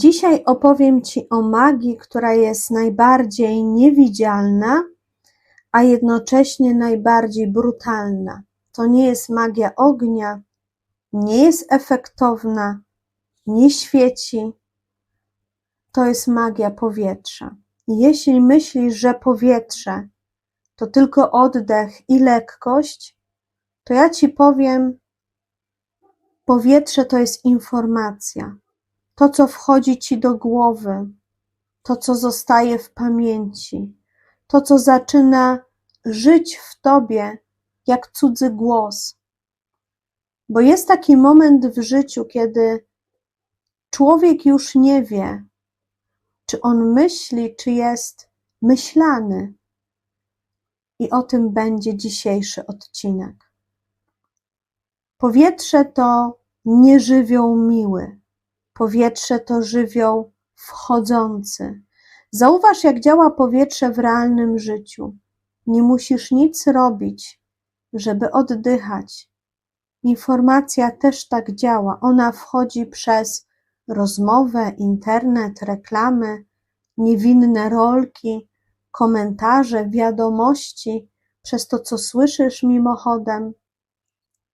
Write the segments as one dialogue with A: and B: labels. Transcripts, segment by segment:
A: Dzisiaj opowiem Ci o magii, która jest najbardziej niewidzialna, a jednocześnie najbardziej brutalna. To nie jest magia ognia, nie jest efektowna, nie świeci. To jest magia powietrza. Jeśli myślisz, że powietrze to tylko oddech i lekkość, to ja Ci powiem, powietrze to jest informacja. To, co wchodzi Ci do głowy, to, co zostaje w pamięci, to, co zaczyna żyć w Tobie jak cudzy głos. Bo jest taki moment w życiu, kiedy człowiek już nie wie, czy on myśli, czy jest myślany. I o tym będzie dzisiejszy odcinek. Powietrze to nie żywioł miły. Powietrze to żywioł wchodzący. Zauważ, jak działa powietrze w realnym życiu. Nie musisz nic robić, żeby oddychać. Informacja też tak działa. Ona wchodzi przez rozmowę, internet, reklamy, niewinne rolki, komentarze, wiadomości, przez to, co słyszysz mimochodem.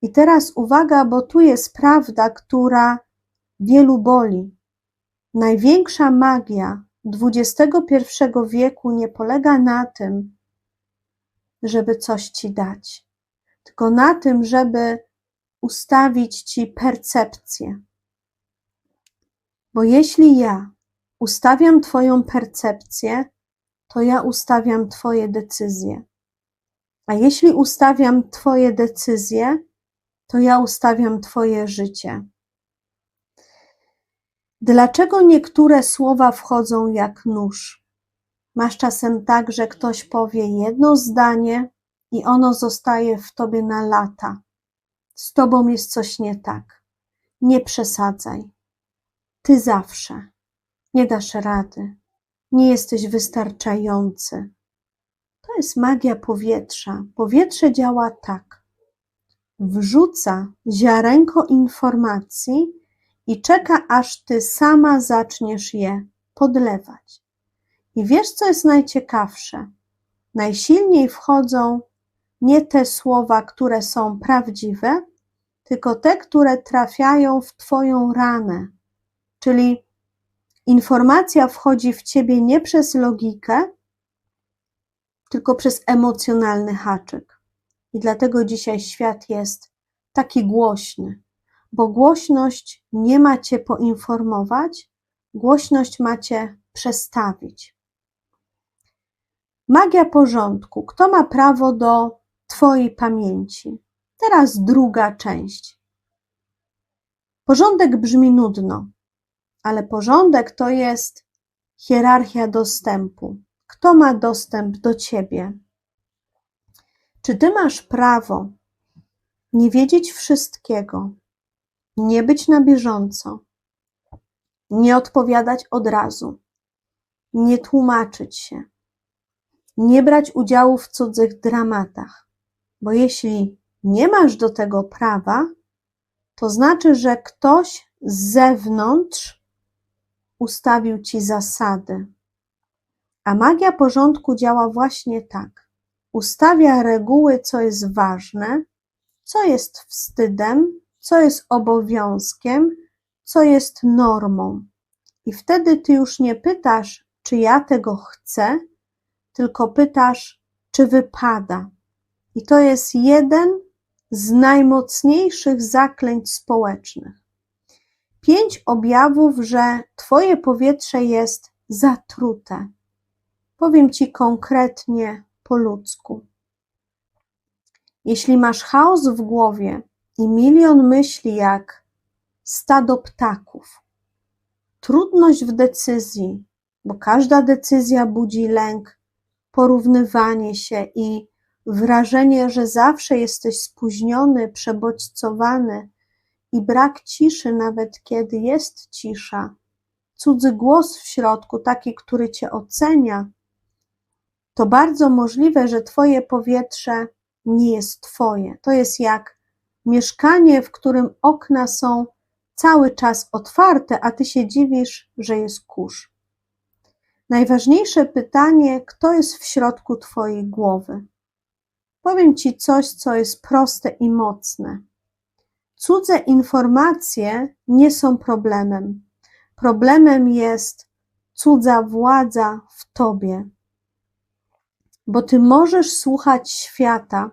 A: I teraz uwaga, bo tu jest prawda, która wielu boli. Największa magia XXI wieku nie polega na tym, żeby coś ci dać, tylko na tym, żeby ustawić ci percepcję. Bo jeśli ja ustawiam Twoją percepcję, to ja ustawiam Twoje decyzje. A jeśli ustawiam Twoje decyzje, to ja ustawiam Twoje życie. Dlaczego niektóre słowa wchodzą jak nóż? Masz czasem tak, że ktoś powie jedno zdanie i ono zostaje w tobie na lata. Z tobą jest coś nie tak. Nie przesadzaj. Ty zawsze. Nie dasz rady. Nie jesteś wystarczający. To jest magia powietrza. Powietrze działa tak. Wrzuca ziarenko informacji i czeka, aż ty sama zaczniesz je podlewać. I wiesz, co jest najciekawsze? Najsilniej wchodzą nie te słowa, które są prawdziwe, tylko te, które trafiają w Twoją ranę. Czyli informacja wchodzi w Ciebie nie przez logikę, tylko przez emocjonalny haczyk. I dlatego dzisiaj świat jest taki głośny, bo głośność nie ma cię poinformować, głośność macie przestawić. Magia porządku. Kto ma prawo do Twojej pamięci? Teraz druga część. Porządek brzmi nudno, ale porządek to jest hierarchia dostępu. Kto ma dostęp do Ciebie? Czy Ty masz prawo nie wiedzieć wszystkiego, nie być na bieżąco, nie odpowiadać od razu, nie tłumaczyć się, nie brać udziału w cudzych dramatach, bo jeśli nie masz do tego prawa, to znaczy, że ktoś z zewnątrz ustawił ci zasady. A magia porządku działa właśnie tak. Ustawia reguły, co jest ważne, co jest wstydem, co jest obowiązkiem, co jest normą. I wtedy ty już nie pytasz, czy ja tego chcę, tylko pytasz, czy wypada. I to jest jeden z najmocniejszych zaklęć społecznych. Pięć objawów, że Twoje powietrze jest zatrute. Powiem Ci konkretnie po ludzku. Jeśli masz chaos w głowie, i milion myśli jak stado ptaków. Trudność w decyzji, bo każda decyzja budzi lęk, porównywanie się i wrażenie, że zawsze jesteś spóźniony, przebodźcowany i brak ciszy, nawet kiedy jest cisza. Cudzy głos w środku, taki, który cię ocenia, to bardzo możliwe, że Twoje powietrze nie jest Twoje. To jest jak mieszkanie, w którym okna są cały czas otwarte, a ty się dziwisz, że jest kurz. Najważniejsze pytanie, kto jest w środku twojej głowy? Powiem ci coś, co jest proste i mocne. Cudze informacje nie są problemem. Problemem jest cudza władza w tobie. Bo ty możesz słuchać świata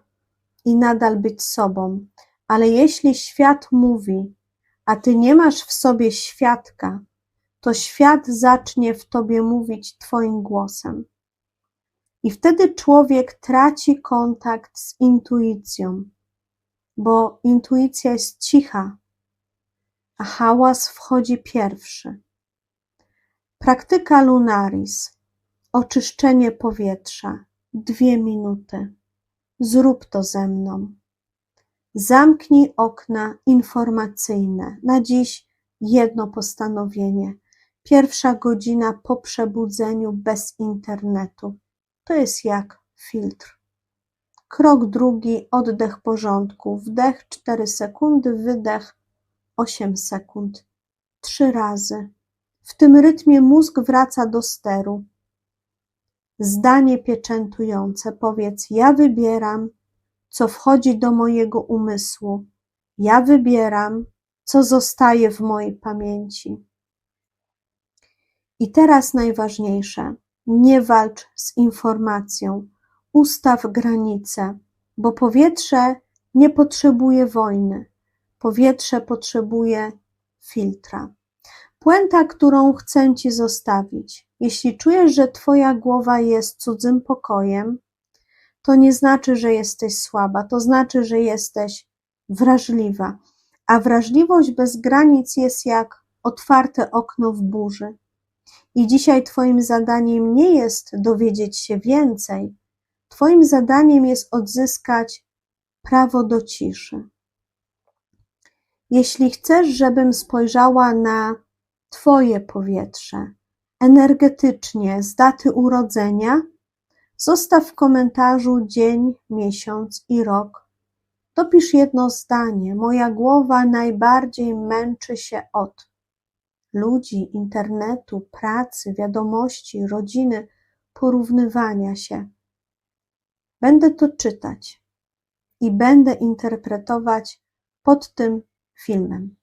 A: i nadal być sobą, ale jeśli świat mówi, a ty nie masz w sobie świadka, to świat zacznie w tobie mówić twoim głosem. I wtedy człowiek traci kontakt z intuicją, bo intuicja jest cicha, a hałas wchodzi pierwszy. Praktyka lunaris, oczyszczenie powietrza, dwie minuty. Zrób to ze mną. Zamknij okna informacyjne. Na dziś jedno postanowienie. Pierwsza godzina po przebudzeniu bez internetu. To jest jak filtr. Krok drugi, oddech porządku. Wdech 4 sekundy, wydech 8 sekund. Trzy razy. W tym rytmie mózg wraca do steru. Zdanie pieczętujące. Powiedz: Ja wybieram, co wchodzi do mojego umysłu. Ja wybieram, co zostaje w mojej pamięci. I teraz najważniejsze: nie walcz z informacją, ustaw granice, bo powietrze nie potrzebuje wojny, powietrze potrzebuje filtra. Puenta, którą chcę Ci zostawić. Jeśli czujesz, że Twoja głowa jest cudzym pokojem, to nie znaczy, że jesteś słaba, to znaczy, że jesteś wrażliwa. A wrażliwość bez granic jest jak otwarte okno w burzy. I dzisiaj Twoim zadaniem nie jest dowiedzieć się więcej, Twoim zadaniem jest odzyskać prawo do ciszy. Jeśli chcesz, żebym spojrzała na Twoje powietrze energetycznie z daty urodzenia, zostaw w komentarzu dzień, miesiąc i rok. Dopisz jedno zdanie. Moja głowa najbardziej męczy się od ludzi, internetu, pracy, wiadomości, rodziny, porównywania się. Będę to czytać i będę interpretować pod tym filmem.